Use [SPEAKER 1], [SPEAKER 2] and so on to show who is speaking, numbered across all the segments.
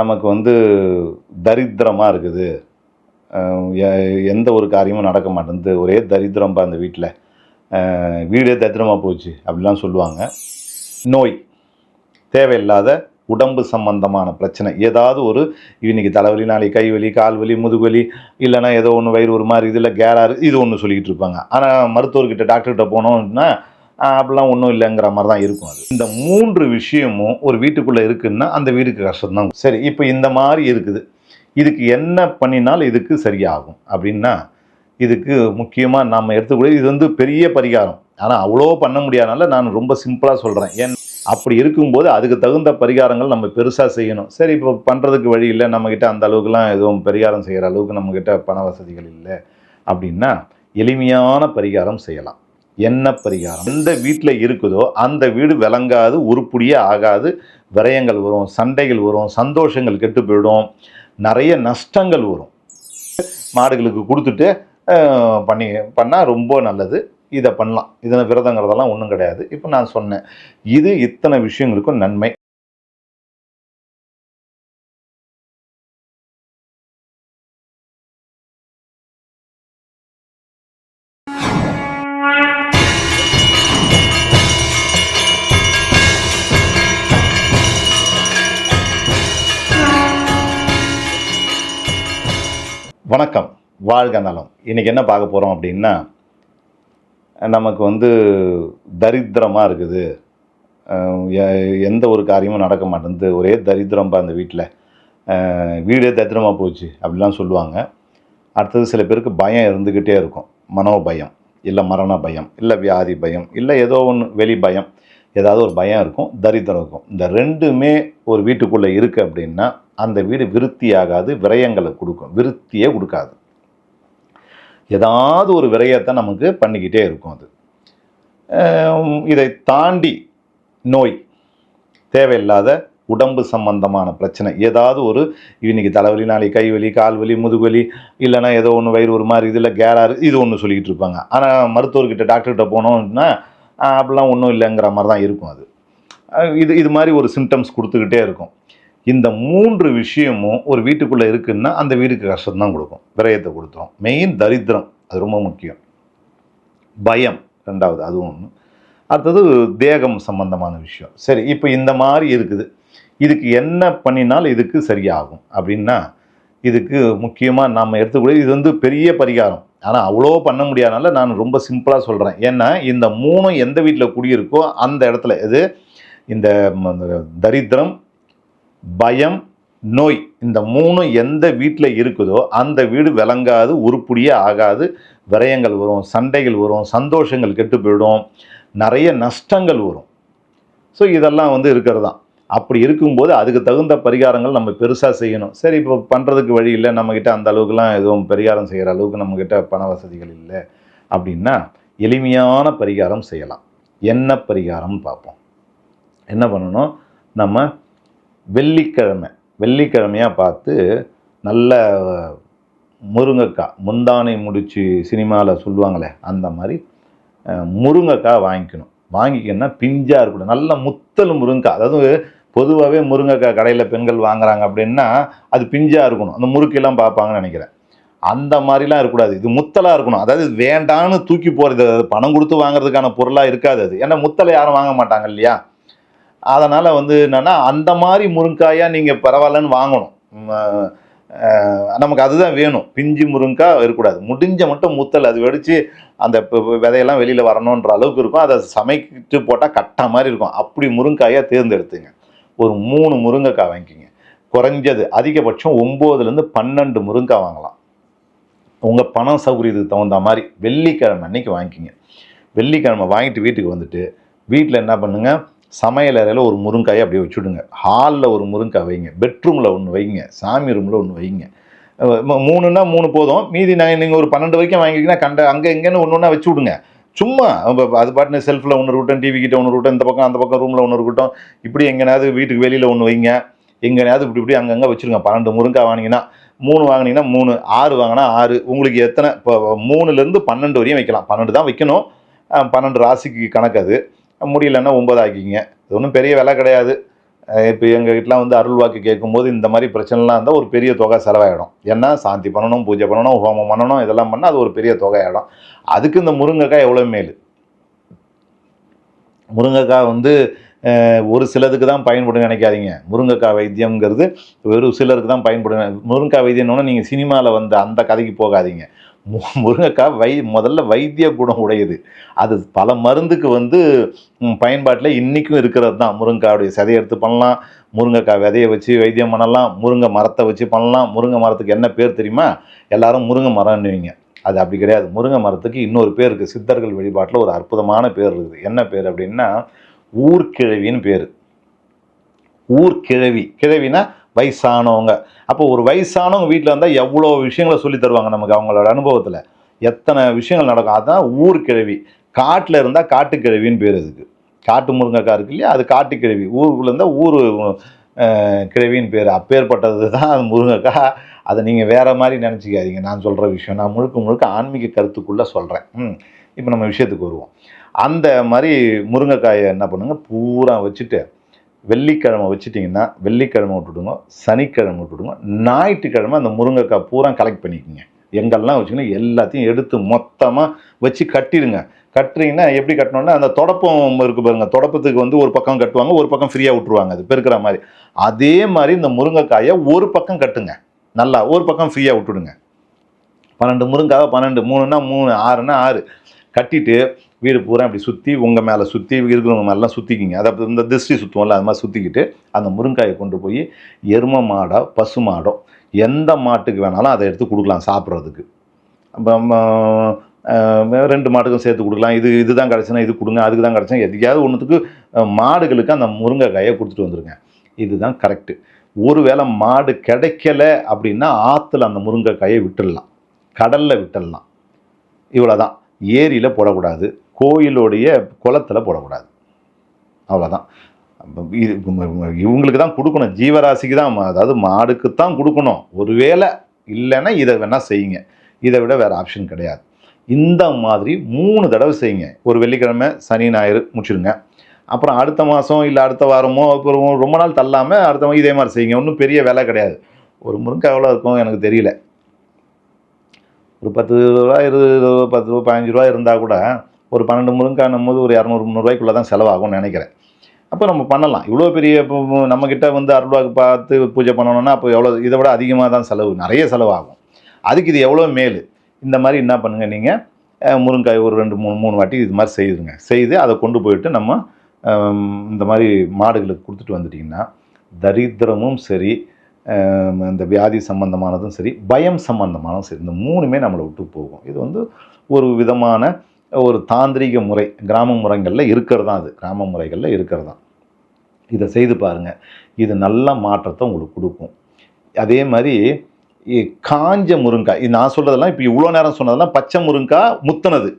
[SPEAKER 1] நமக்கு வந்து தரித்திரமாக இருக்குது. எந்த ஒரு காரியமும் நடக்க மாட்டேங்குது. ஒரே தரித்திரம்பா அந்த வீட்டில் வீடே தரித்திரமாக போச்சு அப்படிலாம் சொல்லுவாங்க. நோய் தேவையில்லாத உடம்பு சம்பந்தமான பிரச்சனை. ஏதாவது ஒரு இன்றைக்கி தலைவலி நாளைக்கு கைவலி கால்வலி முதுகுவலி இல்லைன்னா ஏதோ ஒன்று வயிறு ஒரு மாதிரி இதில் கேராரு இது ஒன்று சொல்லிக்கிட்டு இருப்பாங்க. ஆனால் மருத்துவர்கிட்ட டாக்டர்கிட்ட போனோம்னா அப்படிலாம் ஒன்றும் இல்லைங்கிற மாதிரி தான் இருக்கும் அது. இந்த மூன்று விஷயமும் ஒரு வீட்டுக்குள்ளே இருக்குன்னா அந்த வீட்டுக்கு கஷ்டம் தான் சரி இப்போ இந்த மாதிரி இருக்குது. இதுக்கு என்ன பண்ணினால் இதுக்கு சரியாகும். அப்படின்னா இதுக்கு முக்கியமாக நம்ம எடுத்துக்கூடிய இது வந்து பெரிய பரிகாரம். ஆனால் அவ்வளோ பண்ண முடியாதனால நான் ரொம்ப சிம்பிளாக சொல்கிறேன் ஏன் அப்படி இருக்கும்போது அதுக்கு தகுந்த பரிகாரங்கள் நம்ம பெருசாக செய்யணும். சரி இப்போ பண்ணுறதுக்கு வழி இல்லை. நம்மக்கிட்ட அந்த அளவுக்குலாம் எதுவும் பரிகாரம் செய்கிற அளவுக்கு நம்மக்கிட்ட பண வசதிகள் இல்லை. அப்படின்னா எளிமையான பரிகாரம் செய்யலாம். என்ன பரிகாரம் எந்த வீட்டில் இருக்குதோ அந்த வீடு விளங்காது உருப்படியே ஆகாது விரயங்கள் வரும் சண்டைகள் வரும் சந்தோஷங்கள் கெட்டு போயிடும் நிறைய நஷ்டங்கள் வரும். மாடுகளுக்கு கொடுத்துட்டு பண்ணி பண்ணால் ரொம்ப நல்லது. இதை பண்ணலாம். இதில் விரதங்கிறதெல்லாம் ஒன்றும் கிடையாது. இப்போ நான் சொன்னேன். இது இத்தனை விஷயங்களுக்கும் நன்மை. வணக்கம். வாழ்க நலம். இன்னைக்கு என்ன பார்க்க போகிறோம் அப்படின்னா நமக்கு வந்து தரித்திரமாக இருக்குது. எந்த ஒரு காரியமும் நடக்க மாட்டேங்குது. ஒரே தரித்திரம்பா அந்த வீட்டில் வீடே தரித்திரமாக போச்சு அப்படிலாம் சொல்லுவாங்க. அடுத்தது சில பேருக்கு பயம் இருந்துக்கிட்டே இருக்கும். மனோ பயம் இல்லை மரண பயம் இல்லை வியாதி பயம் இல்லை ஏதோ ஒன்று வெளி பயம். ஏதாவது ஒரு பயம் இருக்கும் தரித்திரம் இருக்கும். இந்த ரெண்டுமே ஒரு வீட்டுக்குள்ளே இருக்குது அப்படின்னா அந்த வீடு விருத்தியாகாது விரயங்களை கொடுக்கும். விருத்தியே கொடுக்காது. ஏதாவது ஒரு விரயத்தை நமக்கு பண்ணிக்கிட்டே இருக்கும் அது. இதை தாண்டி நோய் தேவையில்லாத உடம்பு சம்பந்தமான பிரச்சனை ஏதாவது ஒரு இன்றைக்கி தலைவலி நாளைக்கு கைவலி கால்வலி முதுகுவலி இல்லைன்னா ஏதோ ஒன்று வயிறு ஒரு மாதிரி இதில் கேராரு இது ஒன்று சொல்லிக்கிட்டு இருப்பாங்க. ஆனால் மருத்துவர்கிட்ட டாக்டர்கிட்ட போனோம்னா அப்படிலாம் ஒன்றும் இல்லைங்கிற மாதிரி தான் இருக்கும் அது. இது இது மாதிரி ஒரு சிம்டம்ஸ் கொடுத்துக்கிட்டே இருக்கும். இந்த மூன்று விஷயமும் ஒரு வீட்டுக்குள்ளே இருக்குன்னா அந்த வீட்டுக்கு கஷ்டம் தான் கொடுக்கும். விரயத்தை கொடுத்துரும். மெயின் தரித்திரம். அது ரொம்ப முக்கியம். பயம். ரெண்டாவது அதுவும் ஒன்று அடுத்தது தேகம் சம்பந்தமான விஷயம். சரி இப்போ இந்த மாதிரி இருக்குது. இதுக்கு என்ன பண்ணினால் இதுக்கு சரியாகும். அப்படின்னா இதுக்கு முக்கியமாக நம்ம எடுத்துக்கூடிய இது வந்து பெரிய பரிகாரம். ஆனால் அவ்வளோ பண்ண முடியாதனால நான் ரொம்ப சிம்பிளாக சொல்கிறேன் ஏன்னா இந்த மூணும் எந்த வீட்டில் குடியிருக்கோ அந்த இடத்துல இது இந்த தரித்திரம் பயம் நோய் இந்த மூணும் எந்த வீட்டில் இருக்குதோ அந்த வீடு விளங்காது உருப்படியே ஆகாது. விரயங்கள் வரும் சண்டைகள் வரும் சந்தோஷங்கள் கெட்டு போயிடும். நிறைய நஷ்டங்கள் வரும். ஸோ இதெல்லாம் வந்து இருக்கிறது தான் அப்படி இருக்கும்போது அதுக்கு தகுந்த பரிகாரங்கள் நம்ம பெருசாக செய்யணும். சரி இப்போ பண்ணுறதுக்கு வழி இல்லை நம்மக்கிட்ட அந்த அளவுக்குலாம் எதுவும் பரிகாரம் செய்கிற அளவுக்கு நம்மக்கிட்ட பண வசதிகள் இல்லை. அப்படின்னா எளிமையான பரிகாரம் செய்யலாம். என்ன பரிகாரம்னு பார்ப்போம். என்ன பண்ணணும்? நம்ம வெள்ளிக்கிழமை வெள்ளிக்கிழமையாக பார்த்து நல்ல முருங்கைக்காய் முந்தானை முடிச்சு சினிமாவில் சொல்லுவாங்களே அந்த மாதிரி முருங்கைக்காய் வாங்கிக்கணும். வாங்கிக்கணும்னா பிஞ்சாக இருக்கணும் நல்ல முத்தல் முருங்கைக்காய் அதாவது பொதுவாகவே முருங்கைக்காய் கடையில் பெண்கள் வாங்குறாங்க அப்படின்னா அது பிஞ்சாக இருக்கணும். அந்த முறுக்கெல்லாம் பார்ப்பாங்கன்னு நினைக்கிறேன். அந்த மாதிரிலாம் இருக்கக்கூடாது. இது முத்தலாக இருக்கணும். அதாவது வேண்டான்னு தூக்கி போகிறது பணம் கொடுத்து வாங்குறதுக்கான பொருளாக இருக்காது அது. ஏன்னா முத்தலை யாரும் வாங்க மாட்டாங்க இல்லையா? அதனால் வந்து என்னென்னா அந்த மாதிரி முருங்காயாக நீங்கள் பரவாயில்லன்னு வாங்கணும். நமக்கு அதுதான் வேணும். பிஞ்சு முருங்காய் இருக்கக்கூடாது. முடிஞ்ச மட்டும் முத்தல் அது வெடித்து அந்த விதையெல்லாம் வெளியில் வரணுன்ற அளவுக்கு இருக்கும். அதை சமைக்கிட்டு போட்டால் கட்டா மாதிரி இருக்கும். அப்படி முருங்காயாக தேர்ந்தெடுத்துங்க. ஒரு மூணு முருங்கைக்காய் வாங்கிக்கிங்க. குறைஞ்சது அதிகபட்சம் ஒம்போதுலேருந்து பன்னெண்டு முருங்காய் வாங்கலாம். உங்கள் பணம் சௌகரியத்துக்கு தகுந்த மாதிரி வெள்ளிக்கிழமை அன்னைக்கு வாங்கிக்கிங்க. வெள்ளிக்கிழமை வாங்கிட்டு வீட்டுக்கு வந்துட்டு வீட்டில் என்ன பண்ணுங்க? சமையல் அறையில் ஒரு முருங்காயை அப்படியே வச்சுடுங்க. ஹாலில் ஒரு முருங்காய் வைங்க. பெட்ரூமில் ஒன்று வைங்க. சாமி ரூமில் ஒன்று வைங்க. மூணுன்னா மூணு போதும். மீதி நான் நீங்கள் ஒரு பன்னெண்டு வரைக்கும் வாங்கிக்கிங்கன்னா கண்ட அங்கே எங்கேன்னு ஒன்று ஒன்றா வச்சு விடுங்க சும்மா அது பாட்டுன்னு செல்ஃபில் ஒன்று இருக்கட்டும் டிவி கிட்ட ஒன்று இருக்கட்டும் இந்த பக்கம் அந்த பக்கம் ரூமில் ஒன்று இருக்கட்டும் இப்படி எங்கேனாவது வீட்டுக்கு வெளியில் ஒன்று வைங்க. எங்கேயாவது இப்படி இப்படி அங்கங்கே வச்சுருங்க பன்னெண்டு முருங்காய் வாங்கினீங்கன்னா மூணு வாங்கினீங்கன்னா மூணு ஆறு வாங்கினா ஆறு. உங்களுக்கு எத்தனை இப்போ மூணுலேருந்து பன்னெண்டு வரையும் வைக்கலாம். பன்னெண்டு தான் வைக்கணும். பன்னெண்டு ராசிக்கு கணக்கு அது. முடியலன்னா ஒன்பது ஆக்கிங்க இது ஒன்றும் பெரிய விலை கிடையாது. இப்போ எங்கள் வந்து அருள் வாக்கு கேட்கும்போது இந்த மாதிரி பிரச்சனைலாம் இருந்தால் ஒரு பெரிய தொகை செலவாயிடும். ஏன்னா சாந்தி பண்ணணும் பூஜை பண்ணணும் ஹோமம் பண்ணணும் இதெல்லாம் பண்ணால் அது ஒரு பெரிய தொகை ஆகிடும் அதுக்கு இந்த முருங்கைக்காய் எவ்வளோ மேல்? முருங்கைக்காய் வந்து ஒரு சிலதுக்கு தான் பயன்படும் நினைக்காதீங்க. முருங்கைக்காய் வைத்தியம்ங்கிறது வெறும் சிலருக்கு தான் பயன்படும். முருங்கைக்காய் வைத்தியம்னு நீங்கள் சினிமாவில் வந்து அந்த கதைக்கு போகாதீங்க. மு- முருங்கைக்காய் வை முதல்ல வைத்திய குணம் உடையது. அது பல மருந்துக்கு வந்து பயன்பாட்டில் இன்றைக்கும் இருக்கிறது தான். முருங்கைக்காயுடைய சதையை எடுத்து பண்ணலாம். முருங்கைக்காய் விதையை வச்சு வைத்தியம் பண்ணலாம். முருங்கை மரத்தை வச்சு பண்ணலாம். முருங்கை மரத்துக்கு என்ன பேர் தெரியுமா? எல்லாரும் முருங்கை மரம்னுவீங்க. அது அப்படி கிடையாது. முருங்கை மரத்துக்கு இன்னொரு பேர் இருக்குது சித்தர்கள் வழிபாட்டில் ஒரு அற்புதமான பேர் இருக்குது. என்ன பேர் அப்படின்னா ஊர்கிழவின்னு பேர். ஊர்க்கிழவி கிழவினா வயசானவங்க. அப்போ ஒரு வயசானவங்க வீட்டில் இருந்தால் எவ்வளோ விஷயங்களை சொல்லி தருவாங்க நமக்கு அவங்களோட அனுபவத்தில். எத்தனை விஷயங்கள் நடக்கும்? அதுதான் ஊர்கிழவி. காட்டில் இருந்தால் காட்டுக்கிழவின்னு பேர் அதுக்கு. காட்டு முருங்கைக்காய் இருக்கு இல்லையா? அது காட்டுக்கிழவி. ஊருக்குள்ளே இருந்தால் ஊர் கிழவின்னு பேர். அப்பேற்பட்டது தான் அது முருங்கைக்காய். அதை நீங்கள் வேறு மாதிரி நினச்சிக்காதீங்க. நான் சொல்கிற விஷயம். நான் முழுக்க முழுக்க ஆன்மீக கருத்துக்குள்ளே சொல்கிறேன் ம். இப்போ நம்ம விஷயத்துக்கு வருவோம். அந்த மாதிரி முருங்கைக்காயை என்ன பண்ணுங்க? பூரா வச்சுட்டு வெள்ளிக்கிழமை வச்சுட்டிங்கன்னா வெள்ளிக்கிழமை விட்டுடுங்க சனிக்கிழமை விட்டுடுங்க ஞாயிற்றுக்கிழமை அந்த முருங்கைக்காய் பூரா கலெக்ட் பண்ணிக்கோங்க. எங்கெல்லாம் வச்சுக்கணும் எல்லாத்தையும் எடுத்து மொத்தமாக வச்சு கட்டிடுங்க. கட்டுறீங்கன்னா எப்படி கட்டணும்னா அந்த தொடப்பம் இருக்கு பாருங்க தொடப்பத்துக்கு வந்து ஒரு பக்கம் கட்டுவாங்க ஒரு பக்கம் ஃப்ரீயாக விட்டுருவாங்க அது பெருக்கிற மாதிரி. அதே மாதிரி இந்த முருங்கைக்காயை ஒரு பக்கம் கட்டுங்க. நல்லா ஒரு பக்கம் ஃப்ரீயாக விட்டுடுங்க. பன்னெண்டு முருங்காவை பன்னெண்டு மூணுன்னா மூணு ஆறுன்னா ஆறு. கட்டிட்டு வீடு பூரா இப்படி சுற்றி உங்கள் மேலே சுற்றி இருக்கிறவங்க மேலாம் சுற்றிக்கிங்க அதை இந்த திருஷ்டி சுற்றுவோம்ல அது மாதிரி சுற்றிக்கிட்டு அந்த முருங்காயை கொண்டு போய் எரும மாடோ பசு மாடோ எந்த மாட்டுக்கு வேணாலும் அதை எடுத்து கொடுக்கலாம் சாப்பிட்றதுக்கு. ரெண்டு மாட்டுக்கும் சேர்த்து கொடுக்கலாம். இது இதுதான் கிடச்சுன்னா இது கொடுங்க அதுக்கு தான் கிடச்சா எதுக்காவது ஒன்றுத்துக்கு மாடுகளுக்கு அந்த முருங்கைக்காயை கொடுத்துட்டு வந்துருங்க. இதுதான் கரெக்டு ஒருவேளை மாடு கிடைக்கல அப்படின்னா ஆற்றுல அந்த முருங்கைக்காயை விட்டுடலாம். கடலில் விட்டுடலாம். இவ்வளோதான் ஏரியில் போடக்கூடாது கோயிலுடைய குளத்துல போடக்கூடாது. அவ்வளோதான் இது இவங்களுக்கு தான் கொடுக்கணும். ஜீவராசிக்கு தான் அதாவது மாடுக்கு தான் கொடுக்கணும். ஒருவேளை இல்லைன்னா இதை வேணால் செய்யுங்க. இதை விட வேறு ஆப்ஷன் கிடையாது. இந்த மாதிரி மூணு தடவை செய்யுங்க. ஒரு வெள்ளிக்கிழமை சனி ஞாயிறு முடிச்சிடுங்க. அப்புறம் அடுத்த மாதம் இல்லை அடுத்த வாரமோ அப்புறம் ரொம்ப நாள் தள்ளாமல் அடுத்த இதே மாதிரி செய்யுங்க. ஒன்றும் பெரிய வேலை கிடையாது. ஒரு முருங்கை எவ்வளோ இருக்கும் எனக்கு தெரியல. ஒரு பத்து ரூபா இருபது பத்து ரூபா பதினஞ்சு ரூபா இருந்தால் கூட ஒரு பன்னெண்டு முருங்கானும் போது ஒரு இரநூறு முந்நூறுவாய்க்குள்ளே தான் செலவாகும்னு நினைக்கிறேன். அப்போ நம்ம பண்ணலாம். இவ்வளோ பெரிய இப்போ நம்மக்கிட்ட வந்து அருள்வாக்கு பார்த்து பூஜை பண்ணணும்னா அப்போ எவ்வளோ இதை விட அதிகமாக தான் செலவு நிறைய செலவாகும். அதுக்கு இது எவ்வளோ மேல்? இந்த மாதிரி என்ன பண்ணுங்கள் நீங்கள் முருங்காய் ஒரு ரெண்டு மூணு மூணு வாட்டி இது மாதிரி செய்துங்க செய்து அதை கொண்டு போயிட்டு நம்ம இந்த மாதிரி மாடுகளுக்கு கொடுத்துட்டு வந்துட்டிங்கன்னா தரித்திரமும் சரி இந்த வியாதி சம்பந்தமானதும் சரி பயம் சம்பந்தமானதும் சரி இந்த மூணுமே நம்மளை விட்டு போகும். இது வந்து ஒரு விதமான ஒரு தாந்திரிக முறை கிராம முறைகளில் இருக்கிறது தான் அது கிராம முறைகளில் இருக்கிறது. தான் இதை செய்து பாருங்கள் இது நல்ல மாற்றத்தை உங்களுக்கு கொடுக்கும். அதே மாதிரி காஞ்ச முருங்காய் இது நான் சொல்கிறதெல்லாம் இப்போ இவ்வளோ நேரம் சொன்னதெல்லாம் பச்சை முருங்காய் முத்துனது.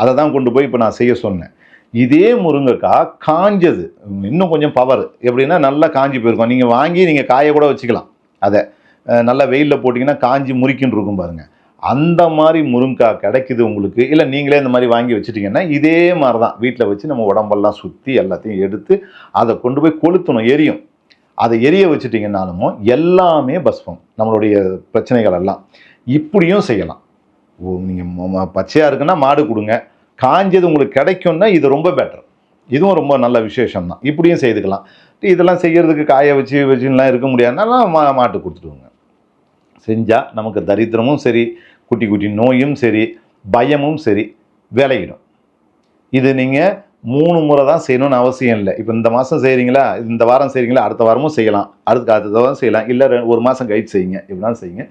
[SPEAKER 1] அதை தான் கொண்டு போய் இப்போ நான் செய்ய சொன்னேன். இதே முருங்கைக்காய் காஞ்சது. இன்னும் கொஞ்சம் பவர் எப்படின்னா நல்லா காஞ்சி போயிருக்கும். நீங்கள் வாங்கி நீங்கள் காய கூட வச்சுக்கலாம். அதை நல்லா வெயிலில் போட்டிங்கன்னா காஞ்சி முறிக்கின்னு இருக்கும் பாருங்க. அந்த மாதிரி முருங்காய் கிடைக்குது உங்களுக்கு. இல்லை நீங்களே இந்த மாதிரி வாங்கி வச்சுட்டிங்கன்னா இதே மாதிரி தான் வீட்டில் வச்சு நம்ம உடம்பெல்லாம் சுற்றி எல்லாத்தையும் எடுத்து அதை கொண்டு போய் கொளுத்தணும் எரியும். அதை எரிய வச்சுட்டிங்கனாலும் எல்லாமே பஸ்பம் நம்மளுடைய பிரச்சனைகள் எல்லாம். இப்படியும் செய்யலாம். நீங்கள் பச்சையாக இருக்குன்னா மாடு கொடுங்க. காஞ்சது உங்களுக்கு கிடைக்கும்னா இது ரொம்ப பெட்டர் இதுவும் ரொம்ப நல்ல விசேஷம் தான் இப்படியும் செய்துக்கலாம். இதெல்லாம் செய்கிறதுக்கு காய வச்சு வச்சுலாம் இருக்க முடியாதுனால மா மாட்டு கொடுத்துடுவோங்க. செஞ்சால் நமக்கு தரித்திரமும் சரி குட்டி குட்டி நோயும் சரி பயமும் சரி விளையிடும். இது நீங்கள் மூணு முறை தான் செய்யணும்னு அவசியம் இல்லை. இப்போ இந்த மாதம் செய்கிறீங்களா இந்த வாரம் செய்கிறீங்களா அடுத்த வாரமும் செய்யலாம். அடுத்த அடுத்த வாரம் செய்யலாம். இல்லை ஒரு மாதம் கழிச்சு செய்யுங்க. இப்படிலாம் செய்யுங்க.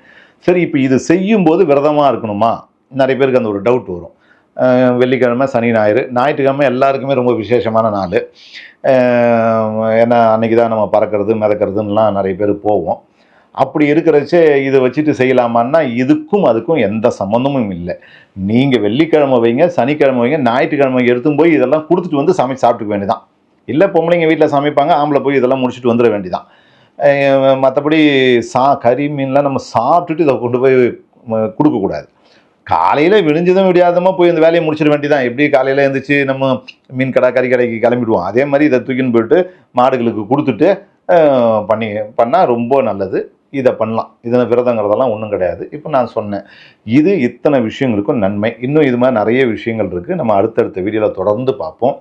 [SPEAKER 1] சரி இப்போ இது செய்யும்போது விரதமாக இருக்கணுமா? நிறைய பேருக்கு அந்த ஒரு டவுட் வரும். வெள்ளிக்கிழமை சனி ஞாயிறு. ஞாயிற்றுக்கிழமை எல்லாருக்குமே ரொம்ப விசேஷமான நாள். ஏன்னா அன்றைக்கி தான் நம்ம பறக்கிறது மிதக்கிறதுலாம் நிறைய பேர் போவோம். அப்படி இருக்கிறச்சே இதை வச்சுட்டு செய்யலாமான்னா இதுக்கும் அதுக்கும் எந்த சம்மந்தமும் இல்லை. நீங்கள் வெள்ளிக்கிழமை வைங்க சனிக்கிழமை வைங்க ஞாயிற்றுக்கிழமை எடுத்தும் போய் இதெல்லாம் கொடுத்துட்டு வந்து சமைச்சு சாப்பிட்டுக்க வேண்டியதான் இல்லை பொம்பளைங்க வீட்டில் சமைப்பாங்க ஆம்பளை போய் இதெல்லாம் முடிச்சுட்டு வந்துட வேண்டியதான் மற்றபடி சா கறி மீன்லாம் நம்ம சாப்பிட்டுட்டு இதை கொண்டு போய் கொடுக்கக்கூடாது. காலையில் விழிஞ்சதும் விடியாதமாக போய் இந்த வேலையை முடிச்சிட வேண்டியதான் எப்படி காலையில் எழுந்திரிச்சு நம்ம மீன் கடை கறி கடைக்கு கிளம்பிடுவோம்? அதே மாதிரி இதை தூக்கின்னு போயிட்டு மாடுகளுக்கு கொடுத்துட்டு பண்ணி பண்ணால் ரொம்ப நல்லது. இதை பண்ணலாம். இதில் விரதங்கிறதெல்லாம் ஒன்றும் கிடையாது. இப்போ நான் சொன்னேன். இது இத்தனை விஷயங்களுக்கும் நன்மை. இன்னும் இது மாதிரி நிறைய விஷயங்கள் இருக்குது நம்ம அடுத்தடுத்த வீடியோவில் தொடர்ந்து பார்ப்போம்.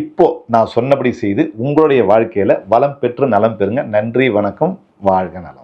[SPEAKER 1] இப்போ நான் சொன்னபடி செய்து உங்களுடைய வாழ்க்கையில் வளம் பெற்று நலம் பெறுங்க. நன்றி வணக்கம் வாழ்க நலம்.